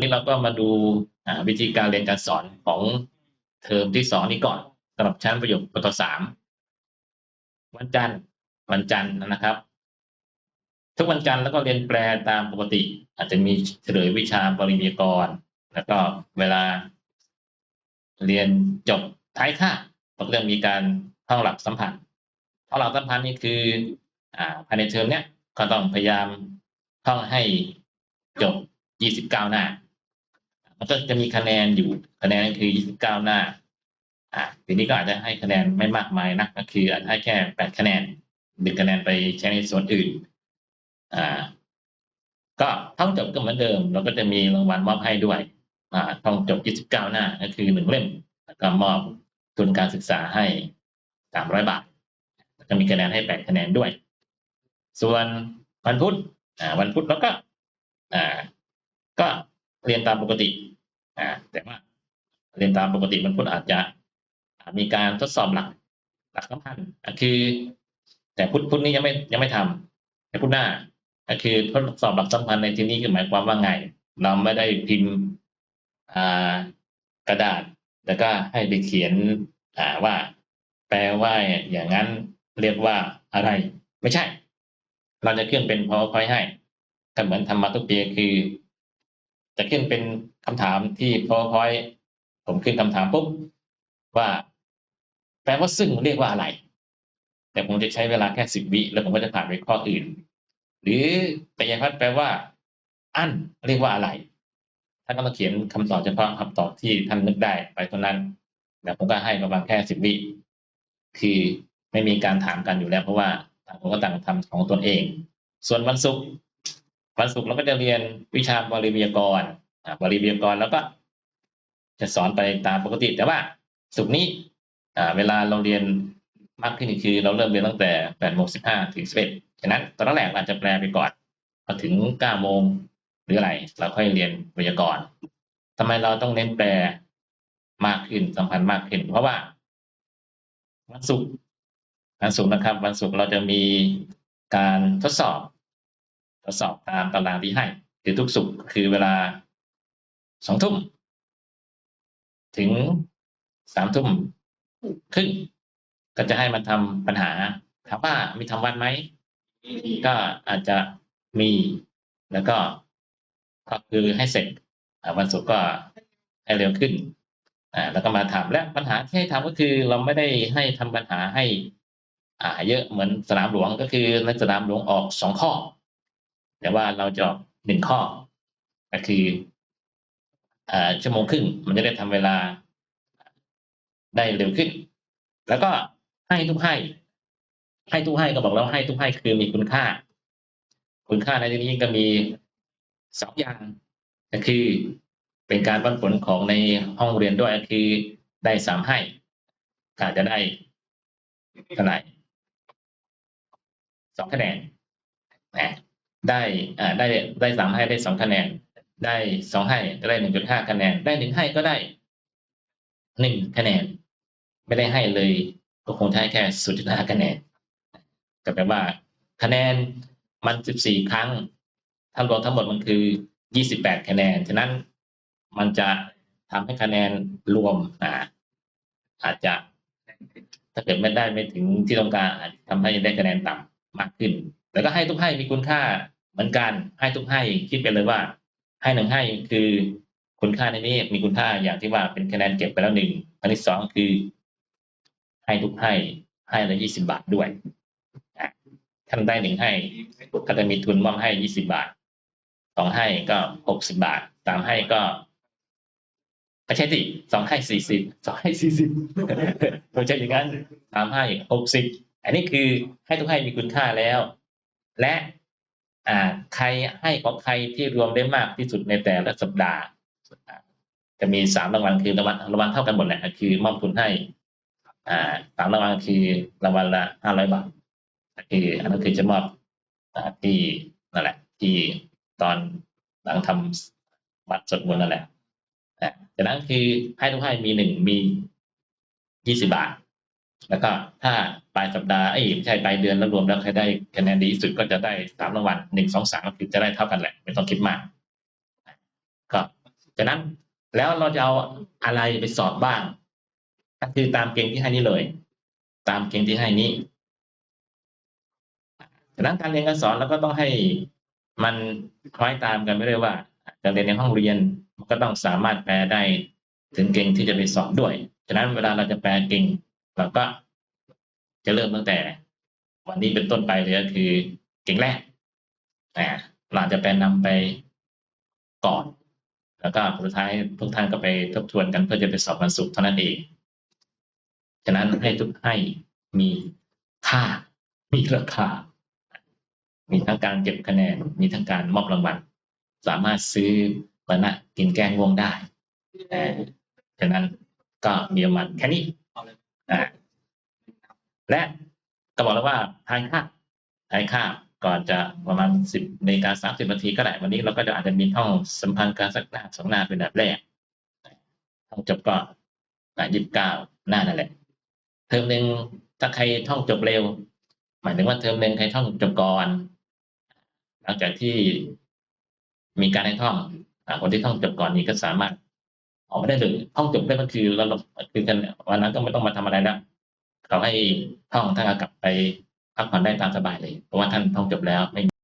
นี่เราก็มาดูวิธีการเรียนการสอนของเทอมที่สองนี้ก่อนสำหรับชั้นประโยคปตสามวันจันทร์วันจันทร์นะครับ ทุกวันจันทร์แล้วก็เรียนแปลตามปกติ อาจจะมีเฉลยวิชาปริญญากร แล้วก็เวลาเรียนจบท้ายคาบเราก็จะมีการท่องหลักสัมพันธ์ท่องหลักสัมพันธ์นี่คืออ่าภายในเทอมเนี้ยก็ต้องพยายามท่องให้จบ 29 หน้า มันก็จะมีคะแนนอยู่คะแนนคือ 29 หน้าอ่าทีนี้ก็อาจจะให้คะแนนไม่มากมายนักก็คืออาจจะให้แค่ 8 คะแนนหนึ่งคะแนนไปใช้ในส่วนอื่นอ่าก็ท่องจบก็เหมือนเดิม เราก็จะมีรางวัลมอบให้ด้วยอ่าท่องจบ 29 หน้าก็คือหนึ่งเล่มแล้วก็มอบทุนการศึกษาให้ 300 บาทแล้วก็มีคะแนนให้ 8 คะแนนด้วย ส่วนวันพุธอ่าวันพุธแล้วก็อ่าก็ เรียนตามปกติอ่าแต่ว่าเรียนตามปกติมันพุทธอาจจะมีการทดสอบหลักหลักสำคัญคือ แต่พุทธพุทธนี้ยังไม่ยังไม่ทำแต่พุทธหน้าก็คือทดสอบหลักสัมพันธ์ในที่นี้คือหมายความว่าไง เราไม่ได้พิมพ์กระดาษ แล้วก็ให้ไปเขียนว่า แปลว่าอย่างนั้นเรียกว่าอะไร ไม่ใช่ เราจะขึ้นเป็น powerpoint ให้ก็เหมือนทำมาทุกปีคือ จะขึ้นเป็นคำถามที่ powerpoint ผมขึ้นคำถามปุ๊บว่า แปลว่าซึ่งเรียกว่าอะไร แต่ผมจะใช้เวลาแค่สิบวิแล้วผมก็จะผ่านไปข้ออื่น หรือปยพัฒน์แปลว่า อันเรียกว่าอะไรท่านก็ต้องเขียนคำตอบเฉพาะคำตอบที่ท่านนึกได้ไปเท่านั้นแล้วผมก็ให้ประมาณแค่สิบวิคือไม่มีการถามกันอยู่แล้ว เพราะว่าต่างคนก็ต่างทำของตนเอง ส่วนวันศุกร์ วันศุกร์เราก็จะเรียนวิชาบริวิทยกรบริวิทยกรแล้วก็ จะสอนไปตามปกติ แต่ว่าศุกร์นี้เวลาเราเรียนมากขึ้นอีกคือ เราเริ่มเรียนตั้งแต่แปดโมงสิบห้าถึงสิบเอ็ดฉะนั้นตอนแรกอาจจะแปลไปก่อนพอถึงเก้าโมงหรืออะไรเราค่อยเรียนไวยากรณ์ทำไมเราต้องเน้นแปลมากขึ้นสัมพันธ์มากขึ้น เพราะว่า วันศุกร์วันศุกร์นะครับ วันศุกร์เราจะมีการทดสอบ ทดสอบตามตารางที่ให้ คือทุกศุกร์คือเวลาสองทุ่มถึงสามทุ่มครึ่งก็จะให้มันทำปัญหาถามว่ามีทำวันไหมก็อาจจะมีแล้วก็ก็คือให้เสร็จวันศุกร์ก็ให้เร็วขึ้นอ่าแล้วก็มาทำและปัญหาที่ให้ทำก็คือเราไม่ได้ให้ทำปัญหาให้ อ่า เยอะเหมือนสนามหลวงก็คือในสนามหลวงออกสองข้อ แต่ว่าเราจะหนึ่งข้อก็คืออชั่วโมงครึ่งมันจะได้ทำเวลาได้เร็วขึ้น แล้วก็ให้ทุกให้ ให้ทุกให้ก็บอกแล้วให้ทุกให้คือมีคุณค่า คุณค่าในที่นี้ก็มีสองอย่างก็คือเป็นการวัดผลของในห้องเรียนด้วยก็คือได้สามให้ก็อาจจะได้เท่าไหร่สองคะแนนนะ ได้อ่าได้ได้สามให้ได้สองคะแนน ได้สองให้ก็ได้หนึ่งจุดห้าคะแนน ได้หนึ่งให้ก็ได้หนึ่งคะแนน ไม่ได้ให้เลย ก็คงจะให้แค่ศูนย์จุดห้าคะแนนก็แปลว่าคะแนนมันสิบสี่ครั้งทั้งรวมทั้งหมดมันคือยี่สิบแปดคะแนน ฉะนั้นมันจะทำให้คะแนนรวมอ่าอาจจะถ้าเกิดไม่ได้ไม่ถึงที่ต้องการอาจทำให้ได้คะแนนต่ำมากขึ้น แล้วก็ให้ทุกให้มีคุณค่าเหมือนกัน ให้ทุกให้คิดไปเลยว่า ให้หนึ่งให้คือคุณค่าในนี้มีคุณค่าอย่างที่ว่าเป็นคะแนนเก็บไปแล้วหนึ่งอันที่สองคือ ให้ทุกให้ให้ละยี่สิบาทด้วยอะท่านได้หนึ่งให้ก็จะมีทุนมอบให้ยี่สิบาทสองให้ก็หกสิบาทสามให้ก็ไม่ใช่สิสองให้สี่สิบสองให้สี่สิบไม่ใช่อย่างนั้นสามให้หกสิบอันนี้คือให้ทุกให้มีคุณค่าแล้ว และใครให้ของใครที่รวมได้มากที่สุดในแต่ละสัปดาห์ จะมีสามรางวัลคือรางวัลรางวัลเท่ากันหมดแหละคือมอบทุนให้สามรางวัลคือรางวัลละห้าร้อยบาทคืออันนั้นคือจะมอบที่นั่นแหละ ที่ตอนหลังทำบัตรสดมนต์นั่นแหละอ่าจากนั้นคือให้ทุกให้มีหนึ่งมียี่สิบาท แล้วก็ถ้าปลายสัปดาห์เอ้ไม่ใช่ปลายเดือนแล้วรวมแล้วใครได้คะแนนดีสุดก็จะได้สามรางวัลหนึ่งสองสามก็คือจะได้เท่ากันแหละไม่ต้องคิดมากก็ฉะนั้นแล้วเราจะเอาอะไรไปสอบบ้างก็คือตามเกณฑ์ที่ให้นี้เลย ตามเกณฑ์ที่ให้นี้ฉะนั้นการเรียนการสอนเราก็ต้องให้มันคล้อยตามกันไม่ได้ว่าการเรียนในห้องเรียนมันก็ต้องสามารถแปลได้ถึงเก่งที่จะไปสอบด้วย ฉะนั้นเวลาเราจะแปลเก่ง เราก็จะเริ่มตั้งแต่ วันนี้เป็นต้นไปเลยก็คือเก่งแรกอ่าเราจะแปลนำไปก่อน แล้วก็สุดท้ายทุกท่านก็ไปทบทวนกันเพื่อจะไปสอบวันศุกร์เท่านั้นเอง ฉะนั้นให้ทุกให้มีค่า มีราคา มีทั้งการเก็บคะแนน มีทั้งการมอบรางวัล สามารถซื้อมานะกินแกงงวงได้อ่ฉะนั้นก็มีประมาณแค่นี้ และก็บอกแล้วว่าทายค่าบทายค่าบก่อนจะประมาณสิบนาฬิกาสามสิบนาทีก็ได้วันนี้เราก็จะอาจจะมีท่องสัมพันธ์การสักหน้าสองหน้าเป็นแบบแรกท่องจบก็ยี่สิบเก้าหน้านั่นแหละเทอมหนึ่งถ้าใครท่องจบเร็ว หมายถึงว่าเทอมหนึ่งใครท่องจบก่อนหลังจากที่มีการให้ท่องคนที่ท่องจบก่อนนี้ก็สามารถออกมาได้เลยท่องจบได้ก็คือเราคือกันวันนั้นก็ไม่ต้องมาทำอะไรแล้ว เราให้ท่องท่านก็กลับไปพักผ่อนได้ตามสบายเลยเพราะว่าท่านท่องจบแล้วไม่